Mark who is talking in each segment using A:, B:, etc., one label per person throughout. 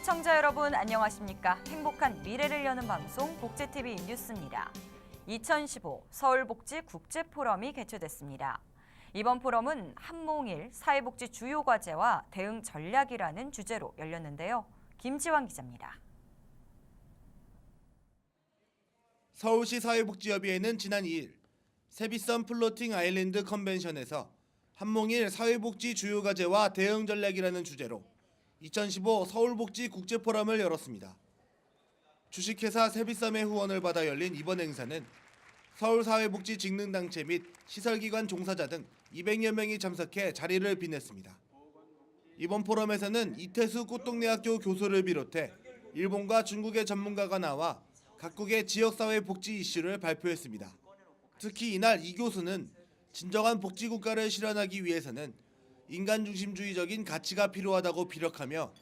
A: 시청자 여러분 안녕하십니까? 행복한 미래를 여는 방송 복지TV 뉴스입니다. 2015 서울복지 국제포럼이 개최됐습니다. 이번 포럼은 한몽일 사회복지 주요 과제와 대응 전략이라는 주제로 열렸는데요. 김지환 기자입니다.
B: 서울시 사회복지협의회는 지난 2일 세비섬 플로팅 아일랜드 컨벤션에서 한몽일 사회복지 주요 과제와 대응 전략이라는 주제로 2015 서울복지 국제포럼을 열었습니다. 주식회사 세비섬의 후원을 받아 열린 이번 행사는 서울사회복지 직능단체 및 시설기관 종사자 등 200여 명이 참석해 자리를 빛냈습니다. 이번 포럼에서는 이태수 꽃동네학교 교수를 비롯해 일본과 중국의 전문가가 나와 각국의 지역사회 복지 이슈를 발표했습니다. 특히 이날 이 교수는 진정한 복지국가를 실현하기 위해서는 인간 중심주의적인 가치가 필요하다고 비력하며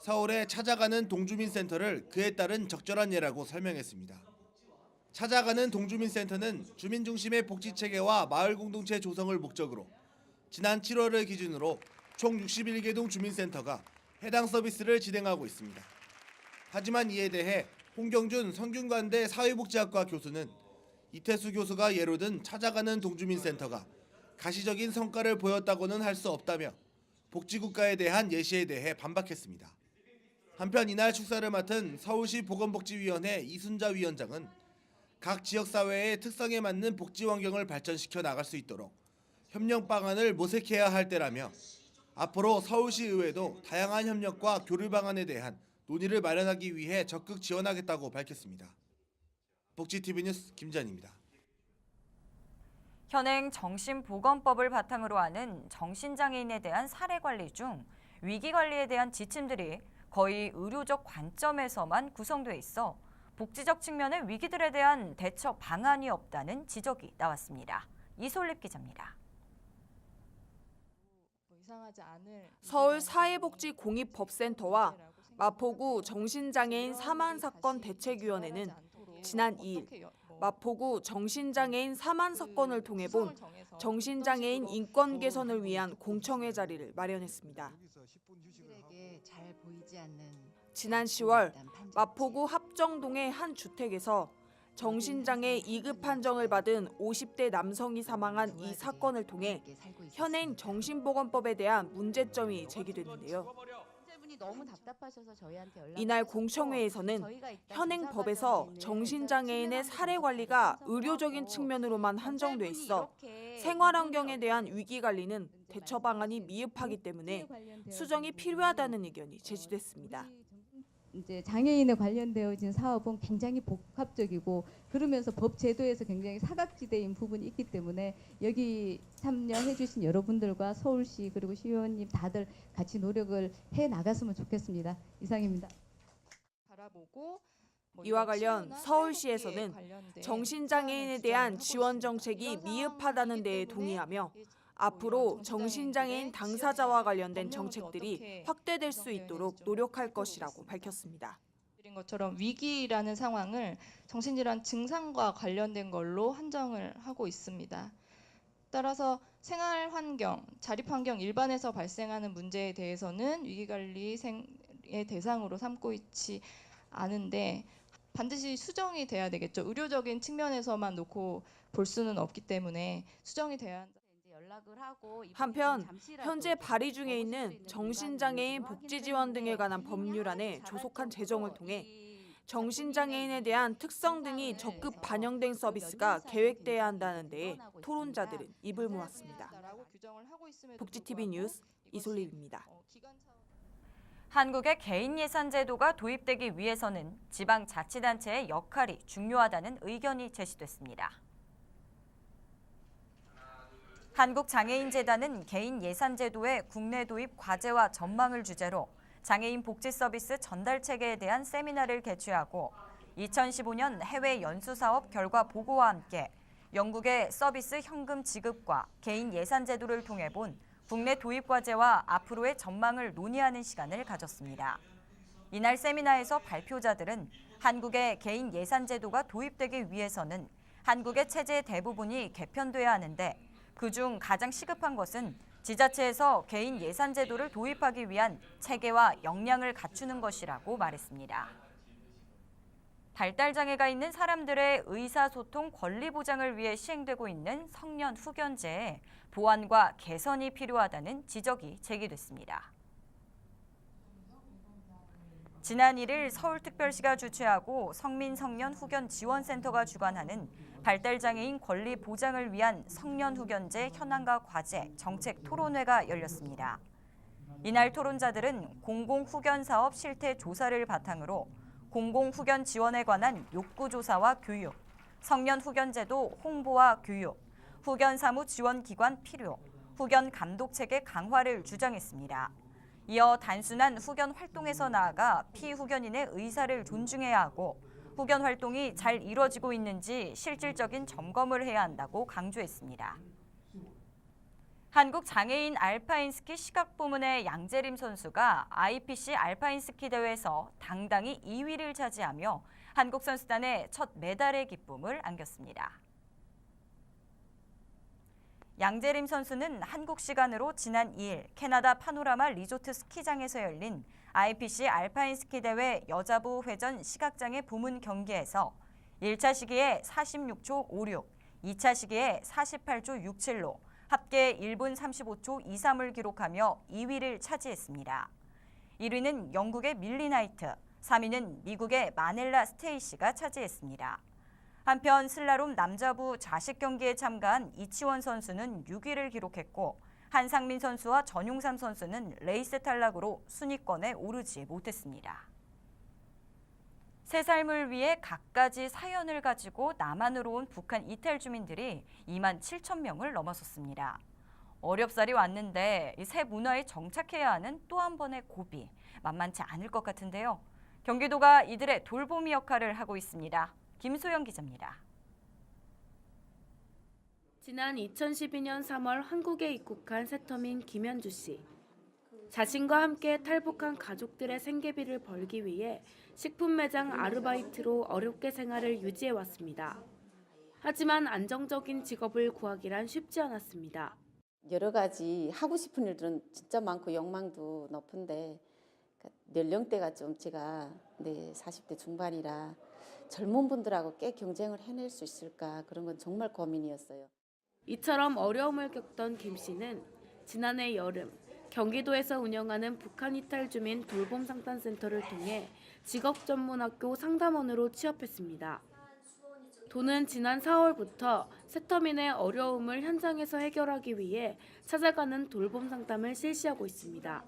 B: 서울에 찾아가는 동주민 센터를 그에 따른 적절한 예라고 설명했습니다. 찾아가는 동주민 센터는 주민 중심의 복지 체계와 마을 공동체 조성을 목적으로 지난 7월을 기준으로 총 61개 동 주민센터가 해당 서비스를 진행하고 있습니다. 하지만 이에 대해 홍경준 성균관대 사회복지학과 교수는 이태수 교수가 예로 든 찾아가는 동주민센터가 가시적인 성과를 보였다고는 할 수 없다며 복지국가에 대한 예시에 대해 반박했습니다. 한편 이날 축사를 맡은 서울시 보건복지위원회 이순자 위원장은 각 지역사회의 특성에 맞는 복지 환경을 발전시켜 나갈 수 있도록 협력 방안을 모색해야 할 때라며 앞으로 서울시 의회도 다양한 협력과 교류 방안에 대한 논의를 마련하기 위해 적극 지원하겠다고 밝혔습니다. 복지TV 뉴스 김전입니다.
A: 현행 정신보건법을 바탕으로 하는 정신장애인에 대한 사례 관리 중 위기 관리에 대한 지침들이 거의 의료적 관점에서만 구성돼 있어 복지적 측면의 위기들에 대한 대처 방안이 없다는 지적이 나왔습니다. 이솔립 기자입니다.
C: 서울 사회복지공익법센터와 마포구 정신장애인 사망 사건 대책위원회는 지난 2일 마포구 정신장애인 사망 사건을 통해 본 정신장애인 인권 개선을 위한 공청회 자리를 마련했습니다. 지난 10월 마포구 합정동의 한 주택에서 정신장애 2급 판정을 받은 50대 남성이 사망한 이 사건을 통해 현행 정신보건법에 대한 문제점이 제기됐는데요.
D: 연락
C: 이날 공청회에서는 현행 법에서 정신장애인의 사례 관리가 의료적인 측면으로만 한정돼 있어 생활 환경에 대한 위기 관리는 대처 방안이 미흡하기 때문에 수정이 필요하다는 의견이 제시됐습니다.
E: 이제 장애인에 관련되어진 사업은 굉장히 복합적이고 그러면서 법 제도에서 굉장히 사각지대인 부분이 있기 때문에 여기 참여해 주신 여러분들과 서울시 그리고 시의원님 다들 같이 노력을 해 나갔으면 좋겠습니다. 이상입니다.
C: 이와 관련 서울시에서는 정신장애인에 대한 지원 정책이 미흡하다는 데에 동의하며 앞으로 정신장애인 당사자와 관련된 정책들이 확대될 수 있도록 노력할 것이라고 밝혔습니다.
F: 드린 것처럼 위기라는 상황을 정신질환 증상과 관련된 걸로 한정을 하고 있습니다. 따라서 생활 환경, 자립 환경 일반에서 발생하는 문제에 대해서는 위기 관리의 대상으로 삼고 있지 않은데 반드시 수정이 돼야 되겠죠. 의료적인 측면에서만 놓고 볼 수는 없기 때문에 수정이 돼야 한다.
C: 한편 현재 발의 중에 있는 정신장애인 복지지원 등에 관한 법률안에 조속한 제정을 통해
D: 이
C: 정신장애인에 대한 특성 등이 적극 반영된 서비스가 계획돼야 한다는 데에 토론자들은 입을 모았습니다. 복지TV 뉴스 이솔립입니다.
A: 한국의 개인 예산 제도가 도입되기 위해서는 지방자치단체의 역할이 중요하다는 의견이 제시됐습니다. 한국장애인재단은 개인 예산 제도의 국내 도입 과제와 전망을 주제로 장애인 복지 서비스 전달 체계에 대한 세미나를 개최하고 2015년 해외 연수 사업 결과 보고와 함께 영국의 서비스 현금 지급과 개인 예산 제도를 통해 본 국내 도입 과제와 앞으로의 전망을 논의하는 시간을 가졌습니다. 이날 세미나에서 발표자들은 한국의 개인 예산 제도가 도입되기 위해서는 한국의 체제 대부분이 개편돼야 하는데 그중 가장 시급한 것은 지자체에서 개인 예산 제도를 도입하기 위한 체계와 역량을 갖추는 것이라고 말했습니다. 발달 장애가 있는 사람들의 의사소통 권리 보장을 위해 시행되고 있는 성년 후견제에 보완과 개선이 필요하다는 지적이 제기됐습니다. 지난 1일 서울특별시가 주최하고 성민 성년 후견 지원센터가 주관하는 발달장애인 권리 보장을 위한 성년 후견제 현황과 과제 정책 토론회가 열렸습니다. 이날 토론자들은 공공 후견 사업 실태 조사를 바탕으로 공공 후견 지원에 관한 욕구 조사와 교육, 성년 후견제도 홍보와 교육, 후견 사무 지원 기관 필요, 후견 감독 체계 강화를 주장했습니다. 이어 단순한 후견 활동에서 나아가 피후견인의 의사를 존중해야 하고 후견 활동이 잘 이루어지고 있는지 실질적인 점검을 해야 한다고 강조했습니다. 한국 장애인 알파인 스키 시각 부문의 양재림 선수가 IPC 알파인 스키 대회에서 당당히 2위를 차지하며 한국 선수단의 첫 메달의 기쁨을 안겼습니다. 양재림 선수는 한국 시간으로 지난 2일 캐나다 파노라마 리조트 스키장에서 열린 IPC 알파인 스키 대회 여자부 회전 시각장애 부문 경기에서 1차 시기에 46초 56, 2차 시기에 48초 67로 합계 1분 35초 23을 기록하며 2위를 차지했습니다. 1위는 영국의 밀리 나이트, 3위는 미국의 마넬라 스테이시가 차지했습니다. 한편 슬라롬 남자부 자식 경기에 참가한 이치원 선수는 6위를 기록했고 한상민 선수와 전용삼 선수는 레이스 탈락으로 순위권에 오르지 못했습니다. 새 삶을 위해 갖가지 사연을 가지고 남한으로 온 북한 이탈 주민들이 2만 7천 명을 넘어섰습니다. 어렵사리 왔는데 이새 문화에 정착해야 하는 또 한 번의 고비 만만치 않을 것 같은데요. 경기도가 이들의 돌보미 역할을 하고 있습니다. 김소영 기자입니다.
G: 지난 2012년 3월 한국에 입국한 세터민 김현주 씨. 자신과 함께 탈북한 가족들의 생계비를 벌기 위해 식품 매장 아르바이트로 어렵게 생활을 유지해 왔습니다. 하지만 안정적인 직업을 구하기란 쉽지 않았습니다.
H: 여러 가지 하고 싶은 일들은 진짜 많고 욕망도 높은데 그러니까 연령대가 좀 제가 네 40대 중반이라 젊은 분들하고 꽤 경쟁을 해낼 수 있을까 그런 건 정말 고민이었어요.
G: 이처럼 어려움을 겪던 김 씨는 지난해 여름 경기도에서 운영하는 북한 이탈 주민 돌봄 상담센터를 통해 직업 전문 학교 상담원으로 취업했습니다. 도는 지난 4월부터 세터민의 어려움을 현장에서 해결하기 위해 찾아가는 돌봄 상담을 실시하고 있습니다.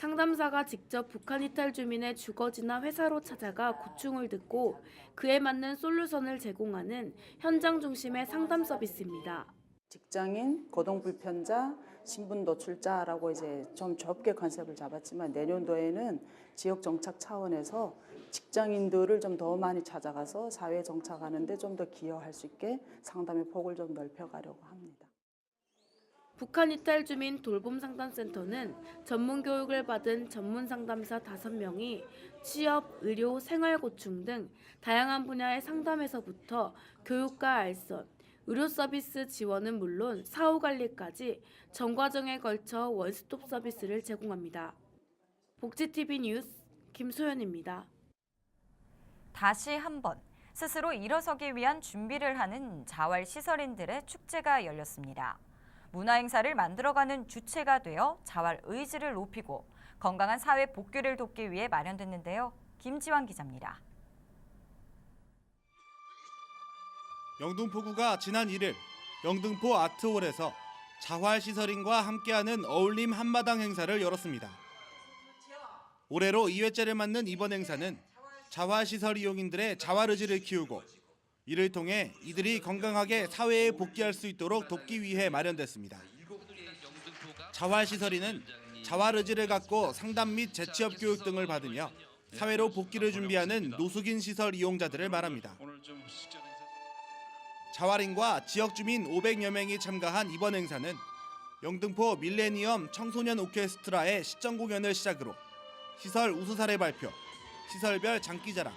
G: 상담사가 직접 북한 이탈 주민의 주거지나 회사로 찾아가 고충을 듣고 그에 맞는 솔루션을 제공하는 현장 중심의 상담 서비스입니다.
I: 직장인, 고동불편자, 신분 노출자라고 이제 좀 좁게 컨셉을 잡았지만 내년도에는 지역 정착 차원에서 직장인들을 좀 더 많이 찾아가서 사회 정착하는데 좀 더 기여할 수 있게 상담의 폭을 좀 넓혀가려고 합니다.
G: 북한 이탈 주민 돌봄 상담센터는 전문 교육을 받은 전문 상담사 5명이 취업, 의료, 생활 고충 등 다양한 분야의 상담에서부터 교육과 알선, 의료 서비스 지원은 물론 사후 관리까지 전 과정에 걸쳐 원스톱 서비스를 제공합니다. 복지TV 뉴스 김소연입니다.
A: 다시 한번 스스로 일어서기 위한 준비를 하는 자활 시설인들의 축제가 열렸습니다. 문화 행사를 만들어가는 주체가 되어 자활 의지를 높이고 건강한 사회 복귀를 돕기 위해 마련됐는데요. 김지환 기자입니다.
B: 영등포구가 지난 1일 영등포 아트홀에서 자활시설인과 함께하는 어울림 한마당 행사를 열었습니다. 올해로 2회째를 맞는 이번 행사는 자활시설 이용인들의 자활의지를 키우고 이를 통해 이들이 건강하게 사회에 복귀할 수 있도록 돕기 위해 마련됐습니다. 자활시설인은 자활 의지를 갖고 상담 및 재취업 교육 등을 받으며 사회로 복귀를 준비하는 노숙인 시설 이용자들을 말합니다. 자활인과 지역 주민 500여 명이 참가한 이번 행사는 영등포 밀레니엄 청소년 오케스트라의 시청 공연을 시작으로 시설 우수 사례 발표, 시설별 장기자랑,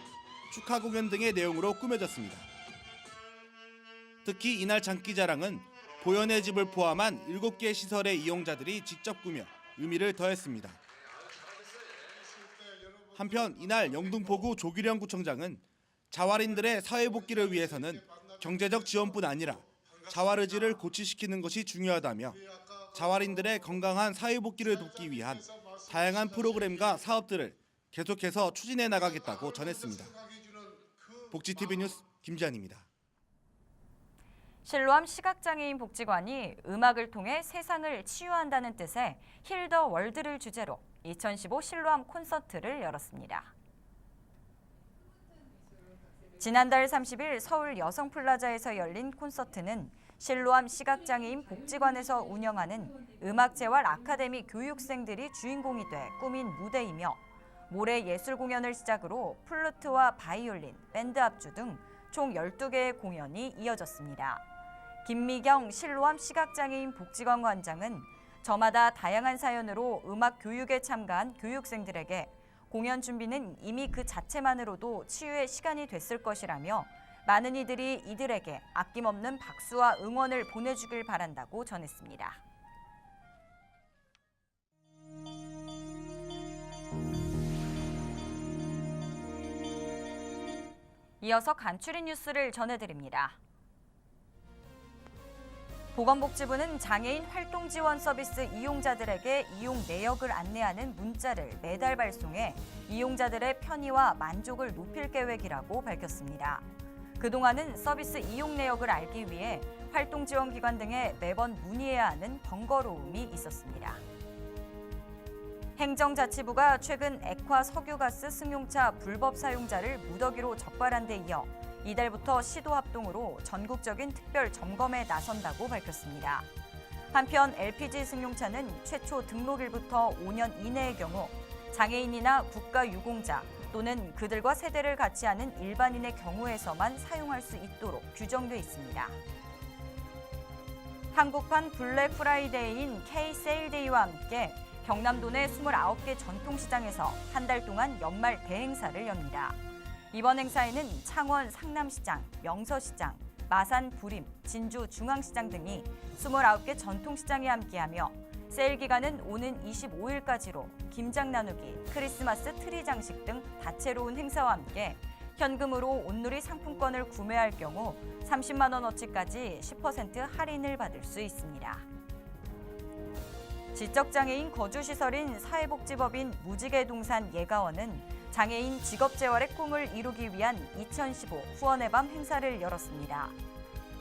B: 축하 공연 등의 내용으로 꾸며졌습니다. 특히 이날 장기자랑은 보현의 집을 포함한 7개 시설의 이용자들이 직접 꾸며 의미를 더했습니다. 한편 이날 영등포구 조규령 구청장은 자활인들의 사회 복귀를 위해서는 경제적 지원뿐 아니라 자활 의지를 고취시키는 것이 중요하다며 자활인들의 건강한 사회 복귀를 돕기 위한 다양한 프로그램과 사업들을 계속해서 추진해 나가겠다고 전했습니다. 복지TV 뉴스 김지한입니다.
A: 실로암 시각장애인 복지관이 음악을 통해 세상을 치유한다는 뜻의 힐더 월드를 주제로 2015 실로암 콘서트를 열었습니다. 지난달 30일 서울 여성플라자에서 열린 콘서트는 실로암 시각장애인 복지관에서 운영하는 음악재활 아카데미 교육생들이 주인공이 돼 꾸민 무대이며 모레 예술 공연을 시작으로 플루트와 바이올린, 밴드 합주 등 총 12개의 공연이 이어졌습니다. 김미경 실로암 시각장애인 복지관 관장은 저마다 다양한 사연으로 음악 교육에 참가한 교육생들에게 공연 준비는 이미 그 자체만으로도 치유의 시간이 됐을 것이라며 많은 이들이 이들에게 아낌없는 박수와 응원을 보내주길 바란다고 전했습니다. 이어서 간추린 뉴스를 전해드립니다. 보건복지부는 장애인 활동 지원 서비스 이용자들에게 이용 내역을 안내하는 문자를 매달 발송해 이용자들의 편의와 만족을 높일 계획이라고 밝혔습니다. 그동안은 서비스 이용 내역을 알기 위해 활동 지원 기관 등에 매번 문의해야 하는 번거로움이 있었습니다. 행정자치부가 최근 액화 석유가스 승용차 불법 사용자를 무더기로 적발한 데 이어 이달부터 시도 합동으로 전국적인 특별 점검에 나선다고 밝혔습니다. 한편 LPG 승용차는 최초 등록일부터 5년 이내의 경우 장애인이나 국가유공자 또는 그들과 세대를 같이 하는 일반인의 경우에서만 사용할 수 있도록 규정돼 있습니다. 한국판 블랙 프라이데이인 K 세일데이와 함께 경남도 내 29개 전통시장에서 한 달 동안 연말 대행사를 엽니다. 이번 행사에는 창원 상남시장, 명서시장, 마산 부림, 진주 중앙시장 등이 29개 전통시장에 함께하며 세일 기간은 오는 25일까지로 김장 나누기, 크리스마스 트리 장식 등 다채로운 행사와 함께 현금으로 온누리 상품권을 구매할 경우 30만 원어치까지 10% 할인을 받을 수 있습니다. 지적장애인 거주시설인 사회복지법인 무지개동산 예가원은 장애인 직업 재활의 꿈을 이루기 위한 2015 후원의 밤 행사를 열었습니다.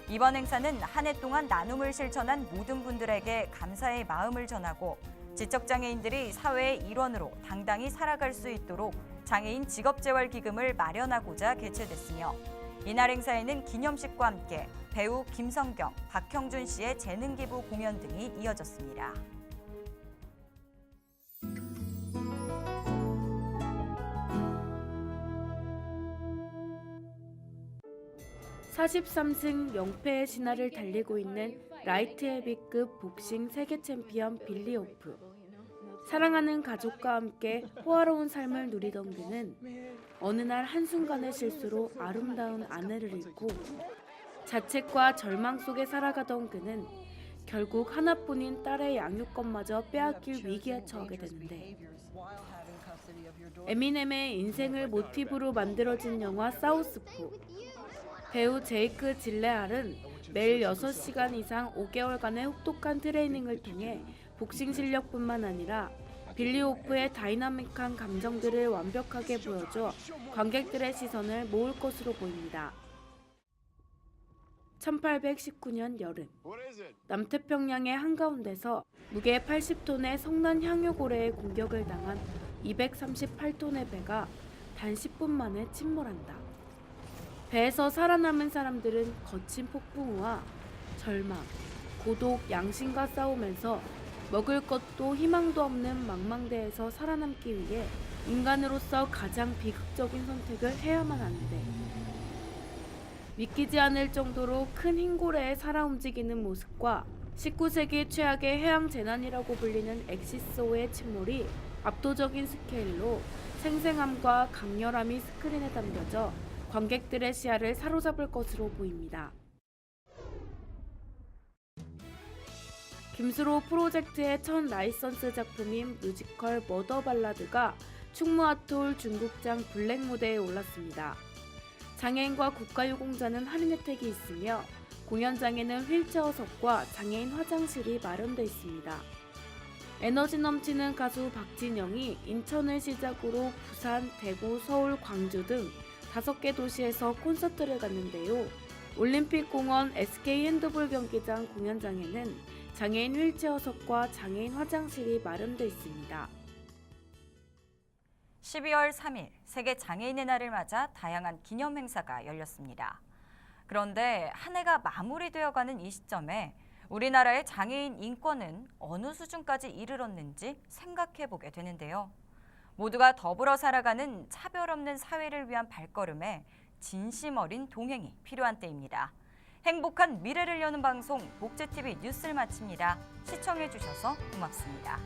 A: 이번 행사는 한 해 동안 나눔을 실천한 모든 분들에게 감사의 마음을 전하고 지적장애인들이 사회의 일원으로 당당히 살아갈 수 있도록 장애인 직업재활기금을 마련하고자 개최됐으며 이날 행사에는 기념식과 함께 배우 김성경, 박형준 씨의 재능기부 공연 등이 이어졌습니다.
G: 43승 0패의 신화를 달리고 있는 라이트 헤비급 복싱 세계 챔피언 빌리 오프. 사랑하는 가족과 함께 호화로운 삶을 누리던 그는 어느 날 한순간의 실수로 아름다운 아내를 잃고 자책과 절망 속에 살아가던 그는 결국 하나뿐인 딸의 양육권마저 빼앗길 위기에 처하게 되는데 에미넴의 인생을 모티브로 만들어진 영화 사우스포 배우 제이크 질레알은 매일 6시간 이상 5개월간의 혹독한 트레이닝을 통해 복싱 실력뿐만 아니라 빌리 오프의 다이나믹한 감정들을 완벽하게 보여줘 관객들의 시선을 모을 것으로 보입니다. 1819년 여름 남태평양의 한가운데서 무게 80톤의 성난 향유고래의 공격을 당한 238톤의 배가 단 10분 만에 침몰한다. 배에서 살아남은 사람들은 거친 폭풍우와 절망, 고독, 양심과 싸우면서 먹을 것도 희망도 없는 망망대에서 살아남기 위해 인간으로서 가장 비극적인 선택을 해야만 하는데 믿기지 않을 정도로 큰 흰고래의 살아 움직이는 모습과 19세기 최악의 해양 재난이라고 불리는 엑시스호의 침몰이 압도적인 스케일로 생생함과 강렬함이 스크린에 담겨져 관객들의 시야를 사로잡을 것으로 보입니다. 김수로 프로젝트의 첫 라이선스 작품인 뮤지컬 머더 발라드가 충무아톨 중국장 블랙 무대에 올랐습니다. 장애인과 국가유공자는 할인 혜택이 있으며 공연장에는 휠체어석과 장애인 화장실이 마련돼 있습니다. 에너지 넘치는 가수 박진영이 인천을 시작으로 부산, 대구, 서울, 광주 등 다섯 개 도시에서 콘서트를 갔는데요. 올림픽공원 SK 핸드볼 경기장 공연장에는 장애인 휠체어석과 장애인 화장실이 마련돼 있습니다.
A: 12월 3일 세계 장애인의 날을 맞아 다양한 기념 행사가 열렸습니다. 그런데 한 해가 마무리되어가는 이 시점에 우리나라의 장애인 인권은 어느 수준까지 이르렀는지 생각해 보게 되는데요. 모두가 더불어 살아가는 차별 없는 사회를 위한 발걸음에 진심 어린 동행이 필요한 때입니다. 행복한 미래를 여는 방송 복제TV 뉴스를 마칩니다. 시청해 주셔서 고맙습니다.